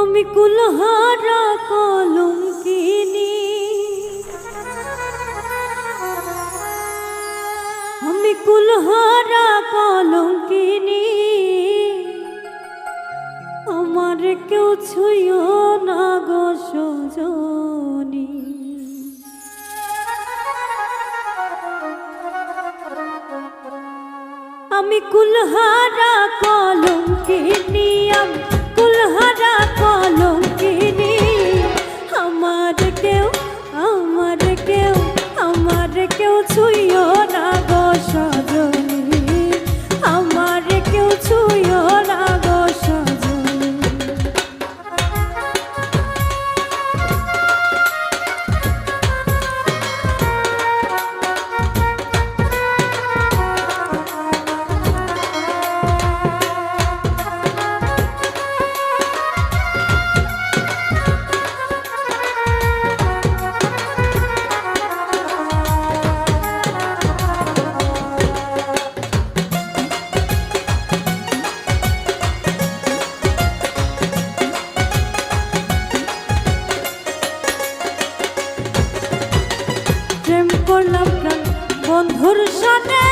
আমি কুলহারা কলম কিনি আমি কুলহারা কলম কিনি আমার কেউ ছুঁয়ো না গো সজনী। আমি কুলহারা কলম কিনি আমি 花浓 হুরসনে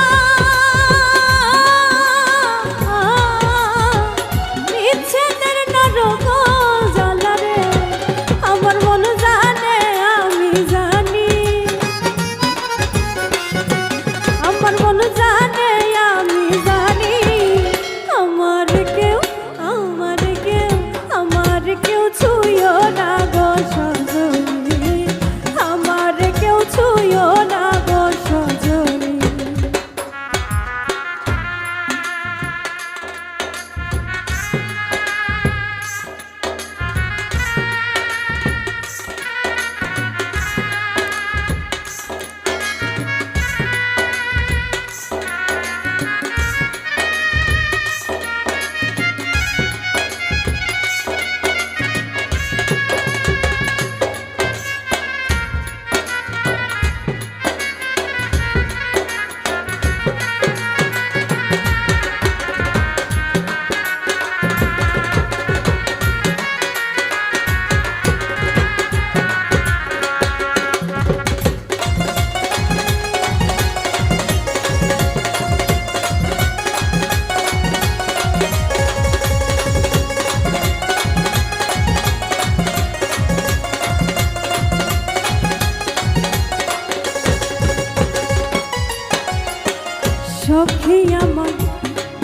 সখী আমার,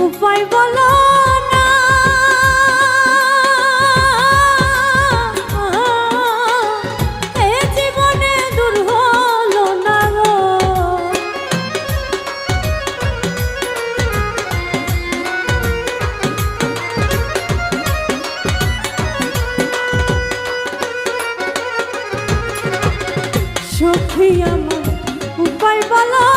উপায় বলো না। এ জীবনে দূর হলো না গো। সখী আমার, উপায় বলো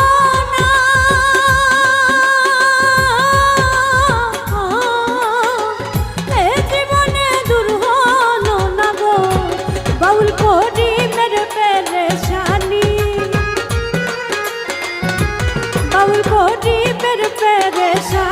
বেশা